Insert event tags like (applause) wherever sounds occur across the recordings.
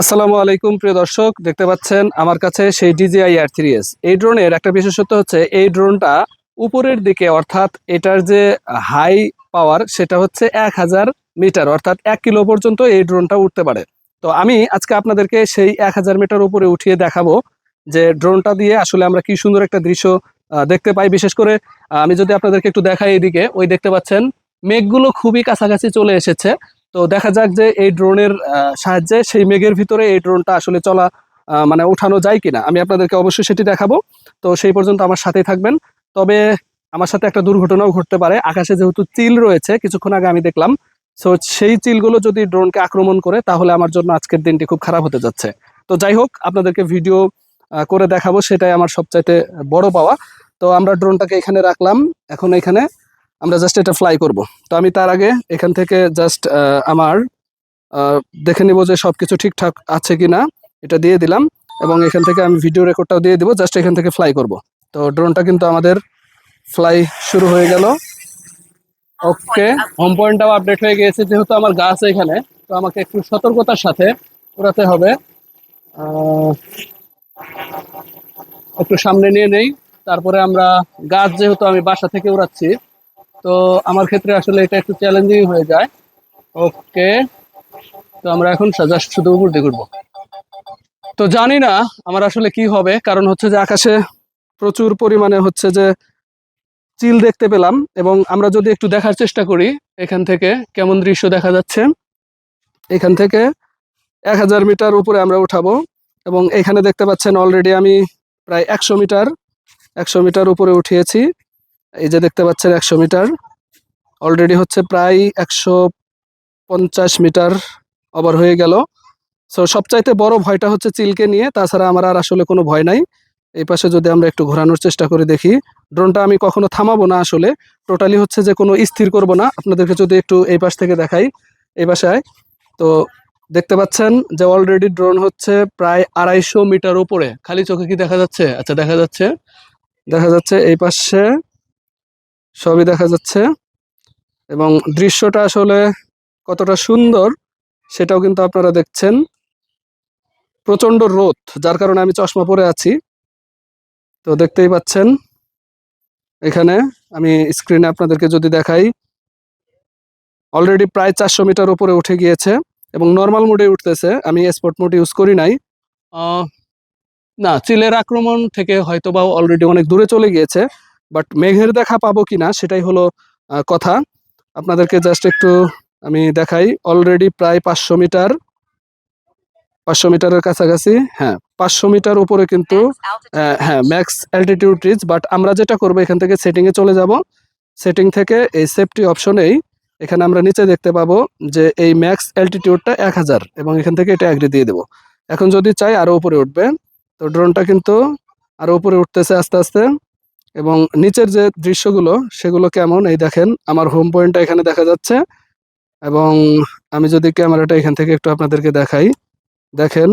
আসসালামু আলাইকুম, প্রিয় দর্শক। দেখতে পাচ্ছেন আমার কাছে সেই ডিজিআই আর থ্রি এস এই ড্রোনের একটা বিশেষত্ব হচ্ছে, এই ড্রোনটা উপরের দিকে, অর্থাৎ এটার যে হাই পাওয়ার সেটা হচ্ছে এক হাজার মিটার অর্থাৎ এক কিলো পর্যন্ত এই ড্রোনটা উঠতে পারে। তো আমি আজকে আপনাদেরকে সেই এক হাজার মিটার উপরে উঠিয়ে দেখাবো যে ড্রোনটা দিয়ে আসলে আমরা কি সুন্দর একটা দৃশ্য দেখতে পাই। বিশেষ করে আমি যদি আপনাদেরকে একটু দেখাই এদিকে, ওই দেখতে পাচ্ছেন, মেঘগুলো খুবই কাছাকাছি চলে এসেছে। তো দেখা যাক যে এই ড্রোনের সাহায্যে সেই মেঘের ভিতরে এই ড্রোনটা আসলে চলা মানে উঠানো যায় কিনা। আমি আপনাদেরকে অবশ্যই সেটি দেখাবো। তো সেই পর্যন্ত আমার সাথেই থাকবেন। তবে আমার সাথে একটা দুর্ঘটনাও ঘটতে পারে। আকাশে যেহেতু চিল রয়েছে, কিছুক্ষণ আগে আমি দেখলাম। সো সেই চিলগুলো যদি ড্রোনকে আক্রমণ করে, তাহলে আমার জন্য আজকের দিনটি খুব খারাপ হতে যাচ্ছে। তো যাই হোক, আপনাদেরকে ভিডিও করে দেখাবো। সেটাই আমার সবচাইতে বড় পাওয়া। তো আমরা ড্রোনটাকে এখানে রাখলাম। এখন এখানে আমরা জাস্ট এটা ফ্লাই করব। তো আমি তার আগে এখান থেকে জাস্ট আমার দেখে নিব যে সব কিছু ঠিকঠাক আছে কি না এটা দিয়ে দিলাম এবং এখান থেকে আমি ভিডিও রেকর্ডটাও দিয়ে দিব জাস্ট এখান থেকে ফ্লাই করব। তো ড্রোনটা কিন্তু আমাদের ফ্লাই শুরু হয়ে গেল। ওকে হোম পয়েন্টটাও আপডেট হয়ে গিয়েছে, যেহেতু আমার গাছ এখানে, তো আমাকে একটু সতর্কতার সাথে উড়াতে হবে। একটু সামনে নিয়ে নেই। তারপরে আমরা গাছ যেহেতু আমি বাসা থেকে উড়াচ্ছি তো আমার ক্ষেত্রে আসলে এটা একটু চ্যালেঞ্জিং হয়ে যায়। ওকে তো আমরা এখন জাস্ট শুধু উপর দিয়ে ঘুরবো। তো জানি না আমার আসলে কি হবে, কারণ হচ্ছে যে আকাশে প্রচুর পরিমাণে হচ্ছে যে চিল দেখতে পেলাম এবং আমরা যদি একটু দেখার চেষ্টা করি, এখান থেকে কেমন দৃশ্য দেখা যাচ্ছে। এখান থেকে এক হাজার মিটার উপরে আমরা উঠাবো এবং এখানে দেখতে পাচ্ছেন অলরেডি আমি প্রায় একশো মিটার একশো মিটার উপরে উঠিয়েছি। এই যে দেখতে পাচ্ছেন একশো মিটার। অলরেডি হচ্ছে প্রায় একশো পঞ্চাশ মিটার ওভার হয়ে গেল। সো সবচাইতে বড় ভয়টা হচ্ছে চিলকে নিয়ে, তাছাড়া আমার আর আসলে কোনো ভয় নাই। এই পাশে যদি আমরা একটু ঘোরানোর চেষ্টা করে দেখি, ড্রোনটা আমি কখনো থামাবো না আসলে। টোটালি হচ্ছে যে কোনো স্থির করব না। আপনাদেরকে যদি একটু এই পাশ থেকে দেখাই, এই বাসায়। তো, দেখতে পাচ্ছেন যে অলরেডি ড্রোন হচ্ছে প্রায় আড়াইশো মিটার উপরে। খালি চোখে কি দেখা যাচ্ছে? আচ্ছা দেখা যাচ্ছে। দেখা যাচ্ছে এই পাশে সবই দেখা যাচ্ছে। এবং দৃশ্যটা আসলে কতটা সুন্দর সেটাও কিন্তু আপনারা দেখছেন। প্রচণ্ড রোদ, যার কারণে আমি চশমা পরে আছি। তো দেখতেই পাচ্ছেন, এখানে আমি স্ক্রিনে আপনাদেরকে যদি দেখাই অলরেডি প্রায় চারশো মিটার উপরে উঠে গিয়েছে এবং নর্মাল মোডে উঠতেছে। আমি স্পট মোড ইউজ করি নাই। না, চিলের আক্রমণ থেকে হয়তো বা অলরেডি অনেক দূরে চলে গিয়েছে। বাট মেঘের দেখা পাবো কিনা সেটাই হলো কথা। আপনাদেরকে জাস্ট একটু আমি দেখাই। অলরেডি প্রায় পাঁচশো মিটার। পাঁচশো মিটারের কাছাকাছি হ্যাঁ পাঁচশো মিটার উপরে কিন্তু হ্যাঁ ম্যাক্স অ্যালটিটিউড রিচ বাট আমরা যেটা করব এখান থেকে সেটিংয়ে চলে যাব। সেটিং থেকে এই সেফটি অপশনেই এখানে আমরা নিচে দেখতে পাবো যে এই ম্যাক্স অ্যালটিটিউডটা এক হাজার এবং এখান থেকে এটা অ্যাগ্রি দিয়ে দেবো। এখন যদি চাই আরও উপরে উঠবে তো ড্রোনটা কিন্তু আরও উপরে উঠতেছে আস্তে আস্তে। এবং নিচের যে দৃশ্যগুলো, সেগুলো কেমন? এই দেখেন, আমার হোম পয়েন্টটা এখানে দেখা যাচ্ছে। এবং আমি যদি ক্যামেরাটা এখান থেকে একটু আপনাদেরকে দেখাই। দেখেন,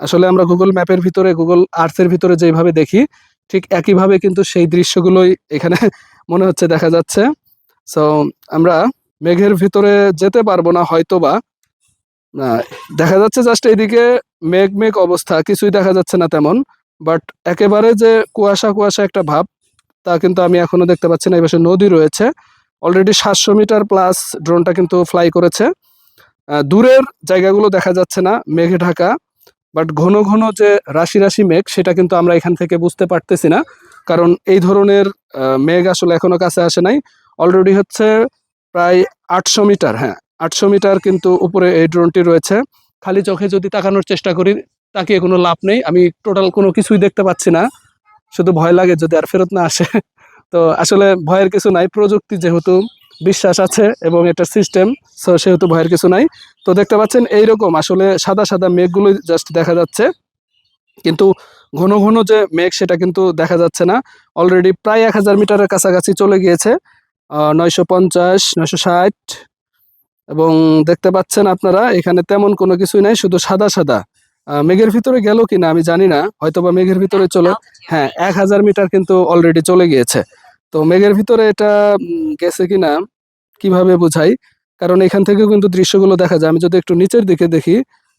আসলে আমরা গুগল ম্যাপের ভিতরে গুগল আর্থের ভিতরে যেভাবে দেখি, ঠিক একইভাবে কিন্তু সেই দৃশ্যগুলোই এখানে (laughs) মনে হচ্ছে দেখা যাচ্ছে। সো আমরা মেঘের ভিতরে যেতে পারব না হয়তো বা দেখা যাচ্ছে জাস্ট এইদিকে মেঘ মেঘ অবস্থা, কিছুই দেখা যাচ্ছে না তেমন। বাট একেবারে যে কুয়াশা কুয়াশা একটা ভাব তা কিন্তু আমি এখনও দেখতে পাচ্ছি না, এই পাশে নদী রয়েছে। অলরেডি সাতশো মিটার প্লাস ড্রোনটা কিন্তু ফ্লাই করেছে। দূরের জায়গাগুলো দেখা যাচ্ছে না, মেঘে ঢাকা। বাট ঘন ঘন যে রাশি রাশি মেঘ, সেটা কিন্তু আমরা এখান থেকে বুঝতে পারতেছি না। কারণ এই ধরনের মেঘ আসলে এখনও কাছে আসে নাই। অলরেডি হচ্ছে প্রায় আটশো মিটার হ্যাঁ আটশো মিটার কিন্তু উপরে এই ড্রোনটি রয়েছে। খালি চোখে যদি তাকানোর চেষ্টা করি, তাকিয়ে কোনো লাভ নেই। আমি টোটাল কোনো কিছুই দেখতে পাচ্ছি না। শুধু ভয় লাগে যদি আর ফেরত না আসে। (laughs) তো আসলে ভয়ের কিছু নাই, প্রযুক্তি যেহেতু বিশ্বাস আছে এবং এটা সিস্টেম সো সেহেতু ভয়ের কিছু নাই। তো দেখতে পাচ্ছেন এইরকম আসলে সাদা সাদা মেঘগুলো জাস্ট দেখা যাচ্ছে। কিন্তু ঘন ঘন যে মেঘ সেটা কিন্তু দেখা যাচ্ছে না। অলরেডি প্রায় এক হাজার মিটারের কাছাকাছি চলে গিয়েছে নয়শো পঞ্চাশ, নয়শো ষাট। এবং দেখতে পাচ্ছেন আপনারা, এখানে তেমন কোনো কিছুই নাই, শুধু সাদা সাদা। মেঘের ভিতরে গেল কিনা আমি জানি না হয়তো বা মেঘের ভিতরে চলে। হ্যাঁ এক হাজার মিটার কিন্তু অলরেডি চলে গিয়েছে। তো মেঘের ভিতরে এটা গেছে কিনা কীভাবে বোঝাই? কারণ এখান থেকে কিন্তু দৃশ্যগুলো দেখা যায়। আমি যদি একটু নিচের দিকে দেখি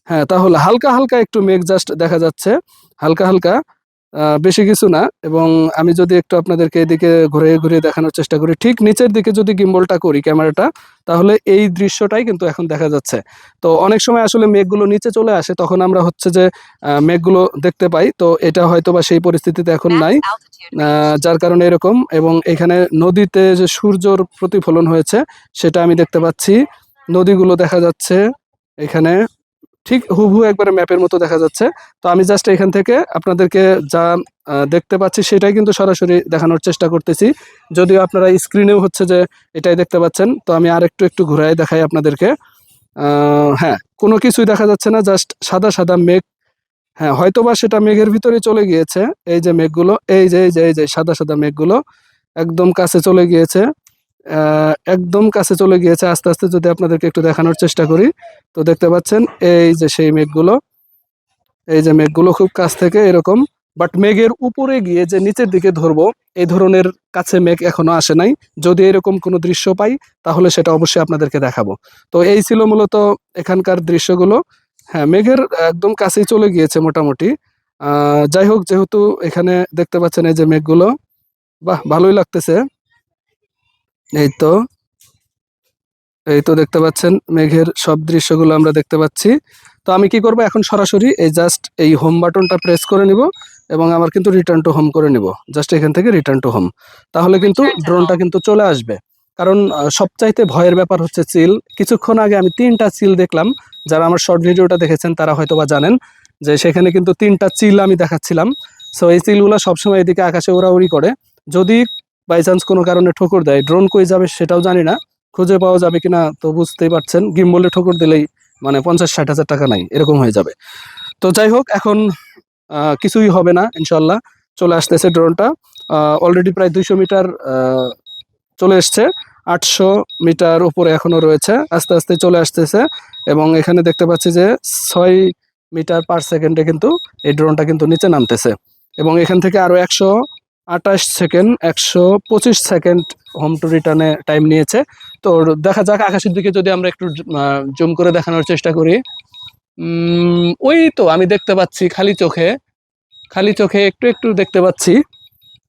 হ্যাঁ তাহলে হালকা হালকা একটু মেঘ জাস্ট দেখা যাচ্ছে। হালকা হালকা বেশি কিছু না। এবং আমি যদি একটু আপনাদেরকে এদিকে ঘুরে ঘুরে দেখানোর চেষ্টা করি ঠিক নিচের দিকে যদি গিম্বলটা করি ক্যামেরাটা তাহলে এই দৃশ্যটাই কিন্তু এখন দেখা যাচ্ছে। তো অনেক সময় আসলে মেঘগুলো নিচে চলে আসে তখন আমরা হচ্ছে যে আহ, মেঘগুলো দেখতে পাই। তো এটা হয়তো বা সেই পরিস্থিতিতে এখন নাই। আহ, যার কারণে এরকম। এবং এখানে নদীতে যে সূর্যর প্রতিফলন হয়েছে সেটা আমি দেখতে পাচ্ছি। নদীগুলো দেখা যাচ্ছে এখানে। ঠিক হুবহু একবারে ম্যাপের মতো দেখা যাচ্ছে। তো আমি জাস্ট এখান থেকে আপনাদেরকে যা দেখতে পাচ্ছি সেটাই কিন্তু সরাসরি দেখানোর চেষ্টা করতেছি। যদিও আপনারা স্ক্রিনেও হচ্ছে যে এটাই দেখতে পাচ্ছেন, তো আমি আর একটু একটু ঘুরাই দেখাই আপনাদেরকে। হ্যাঁ কোনো কিছুই দেখা যাচ্ছে না জাস্ট সাদা সাদা মেঘ। হ্যাঁ হয়তোবা সেটা মেঘের ভিতরে চলে গিয়েছে, এই যে মেঘগুলো, এই যে এই যে এই যে, সাদা সাদা মেঘগুলো, একদম কাছে চলে গিয়েছে। একদম কাছে চলে গিয়েছে। আস্তে আস্তে যদি আপনাদেরকে একটু দেখানোর চেষ্টা করি, তো দেখতে পাচ্ছেন, এই যে সেই মেঘগুলো, এই যে মেঘগুলো খুব কাছ থেকে এরকম বাট মেঘের উপরে গিয়ে যে নিচের দিকে ধরবো, এই ধরনের কাছে মেঘ এখনও আসে নাই। যদি এরকম কোনো দৃশ্য পাই, তাহলে সেটা অবশ্যই আপনাদেরকে দেখাবো। তো এই ছিল মূলত এখানকার দৃশ্যগুলো। হ্যাঁ মেঘের একদম কাছেই চলে গিয়েছে মোটামুটি। যাই হোক, যেহেতু এখানে দেখতে পাচ্ছেন এই যে মেঘগুলো, বাহ, ভালোই লাগতেছে। এই তো এই তো দেখতে পাচ্ছেন মেঘের সব দৃশ্যগুলো আমরা দেখতে পাচ্ছি। তো আমি কি করব এখন সরাসরি এই জাস্ট এই হোম বাটনটা প্রেস করে নিব এবং আমার কিন্তু রিটার্ন টু হোম করে নিব। জাস্ট এখান থেকে রিটার্ন টু হোম তাহলে কিন্তু ড্রোনটা কিন্তু চলে আসবে। কারণ সবচাইতে ভয়ের ব্যাপার হচ্ছে চিল কিছুক্ষণ আগে আমি তিনটা চিল দেখলাম। যারা আমার শর্ট ভিডিওটা দেখেছেন তারা হয়তো বা জানেন যে সেখানে কিন্তু তিনটা চিল আমি দেখাচ্ছিলাম। সো এই চিলগুলো সবসময় এদিকে আকাশে উড়াউড়ি করে। যদি বাই চান্স কোনো কারণে ঠোকর দেয়। ড্রোন কই যাবে সেটাও জানি না। খুঁজে পাওয়া যাবে কিনা তো বুঝতেই পারছেন। গিম্বলে ঠোকর দিলেই মানে পঞ্চাশ ষাট হাজার টাকা নাই, এরকম হয়ে যাবে। তো যাই হোক, এখন কিছুই হবে না ইনশাল্লাহ চলে আসতেছে ড্রোনটা। অলরেডি প্রায় দুইশো মিটার চলে এসছে। আটশো মিটার উপরে এখনও রয়েছে। আস্তে আস্তে চলে আসতেছে এবং এখানে দেখতে পাচ্ছি যে ছয় মিটার পার সেকেন্ডে কিন্তু এই ড্রোনটা কিন্তু নিচে নামতেছে। এবং এখান থেকে আরও একশো আঠাশ সেকেন্ড, একশো পঁচিশ সেকেন্ড হোম টু রিটার্নে টাইম নিয়েছে। তো দেখা যাক আকাশের দিকে যদি আমরা একটু জুম করে দেখানোর চেষ্টা করি। ওই তো আমি দেখতে পাচ্ছি খালি চোখে। খালি চোখে একটু একটু দেখতে পাচ্ছি।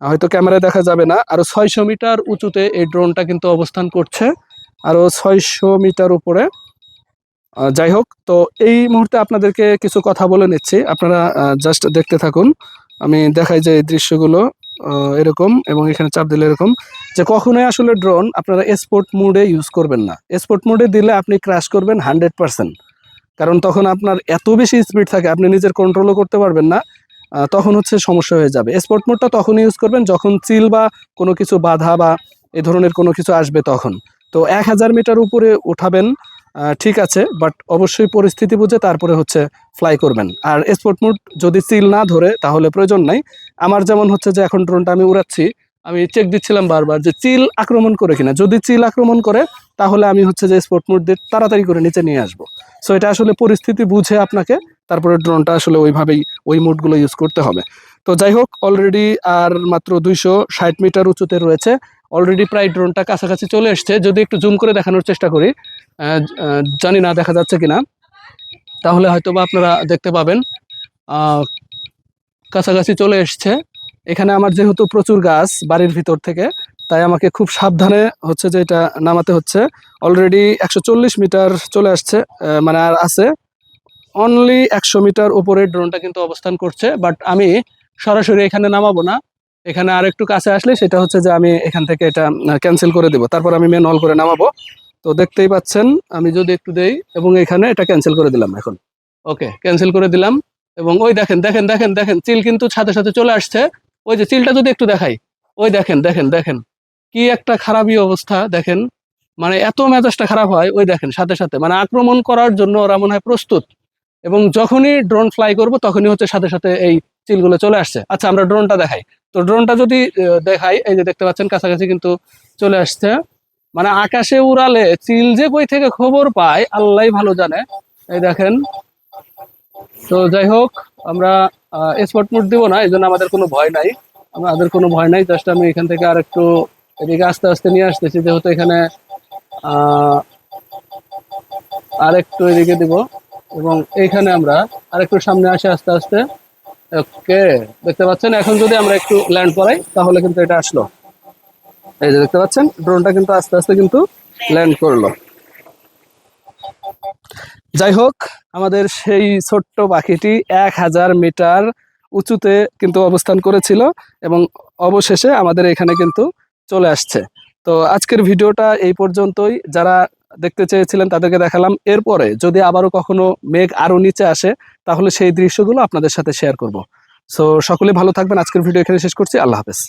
হয়তো ক্যামেরায় দেখা যাবে না। আরও ছয়শো মিটার উঁচুতে এই ড্রোনটা কিন্তু অবস্থান করছে। আরও ছয়শো মিটার উপরে। যাই হোক, তো এই মুহূর্তে আপনাদেরকে কিছু কথা বলে নিচ্ছি। আপনারা জাস্ট দেখতে থাকুন। আমি দেখাই যে এই দৃশ্যগুলো। এরকম এবং এখানে চাপ দিলে এরকম যে কখনোই আসলে ড্রোন আপনারা স্পোর্ট মোডে ইউজ করবেন না। স্পোর্ট মোডে দিলে আপনি ক্র্যাশ করবেন হান্ড্রেড পার্সেন্ট কারণ তখন আপনার এত বেশি স্পিড থাকে, আপনি নিজের কন্ট্রোলও করতে পারবেন না তখন হচ্ছে সমস্যা হয়ে যাবে। স্পোর্ট মোডটা তখন ইউজ করবেন যখন চিল বা কোনো কিছু বাধা বা এ ধরনের কোনো কিছু আসবে তখন। তো এক হাজার মিটার উপরে উঠাবেন ঠিক আছে বাট অবশ্যই পরিস্থিতি বুঝে তারপরে হচ্ছে ফ্লাই করবেন। আর স্পোর্ট মোড যদি চিল না ধরে তাহলে প্রয়োজন নাই। আমার যেমন হচ্ছে যে এখন ড্রোনটা আমি উড়াচ্ছি, আমি চেক দিচ্ছিলাম বারবার যে চিল আক্রমণ করে কিনা। যদি চিল আক্রমণ করে, তাহলে আমি হচ্ছে যে স্পোর্ট মোড দিয়ে তাড়াতাড়ি করে নিচে নিয়ে আসব। সো এটা আসলে পরিস্থিতি বুঝে আপনাকে, তারপরে ড্রোনটা আসলে ওইভাবেই ওই মোডগুলো ইউজ করতে হবে। তো যাই হোক অলরেডি আর মাত্র দুইশো ষাট মিটার উঁচুতে রয়েছে। অলরেডি প্রায় ড্রোনটা কাছাকাছি চলে এসছে। যদি একটু জুম করে দেখানোর চেষ্টা করি জানি না দেখা যাচ্ছে কিনা। তাহলে হয়তো বা আপনারা দেখতে পাবেন কাছাকাছি চলে এসছে। এখানে আমার যেহেতু প্রচুর গাছ বাড়ির ভিতর থেকে, তাই আমাকে খুব সাবধানে হচ্ছে যে এটা নামাতে হচ্ছে। অলরেডি একশো চল্লিশ মিটার চলে আসছে মানে আর আছে। অনলি একশো মিটার উপরে ড্রোনটা কিন্তু অবস্থান করছে বাট আমি সরাসরি এখানে নামাবো না। এখানে আর একটু কাছে আসলে সেটা হচ্ছে যে আমি এখান থেকে এটা ক্যান্সেল করে দেবো। তারপর আমি মেন করে নামাবো। তো দেখতেই পাচ্ছেন, আমি যদি একটু দেই, এবং এখানে এটা ক্যান্সেল করে দিলাম এখন। ওকে ক্যান্সেল করে দিলাম। এবং ওই দেখেন দেখেন দেখেন দেখেন, চিল কিন্তু সাথে সাথে চলে আসছে। ওই যে চিলটা যদি একটু দেখাই। ওই দেখেন দেখেন দেখেন। কি একটা খারাপই অবস্থা, দেখেন। মানে এত মেজাজটা খারাপ হয়, ওই দেখেন, সাথে সাথে। মানে আক্রমণ করার জন্য ওরা মনে হয় প্রস্তুত। এবং যখনই ড্রোন ফ্লাই করব, তখনই হচ্ছে সাথে সাথে এই চিলগুলো চলে আসছে। আচ্ছা আমরা ড্রোনটা দেখাই। তো ড্রোনটা যদি দেখাই, এই যে দেখতে পাচ্ছেন, কাছাকাছি কিন্তু চলে আসছে। মানে আকাশে উড়ালে চিল যে কই থেকে খবর পায় আল্লাহ ভালো জানে। এই দেখেন। তো যাই হোক, আমরা স্পট মোড দিব না এই জন্য আমাদের কোনো ভয় নাই। আমাদের কোনো ভয় নাই জাস্ট আমি এখান থেকে আর একটু এদিকে আস্তে আস্তে নিয়ে আসতেছি, যেহেতু এখানে আর একটু এদিকে দিব। এবং এইখানে আমরা আরেকটু সামনে আসে আস্তে আস্তে। ওকে, দেখতে পাচ্ছেন? এখন যদি আমরা একটু ল্যান্ড করাই তাহলে কিন্তু এটা আসলো। এই যে দেখতে পাচ্ছেন? ড্রোনটা কিন্তু আস্তে আস্তে কিন্তু ল্যান্ড করল। যাই হোক, আমাদের সেই ছোট্ট পাখিটি এক হাজার মিটার উঁচুতে কিন্তু অবস্থান করেছিল এবং অবশেষে আমাদের এখানে কিন্তু চলে আসছে। তো আজকের ভিডিওটা এই পর্যন্তই। যারা দেখতে চেয়েছিলেন তাদেরকে দেখালাম। এরপরে যদি আবারও কখনো মেঘ আরও নিচে আসে, তাহলে সেই দৃশ্যগুলো আপনাদের সাথে শেয়ার করব। সো সকলে ভালো থাকবেন। আজকের ভিডিও এখানে শেষ করছি। আল্লাহ হাফেজ।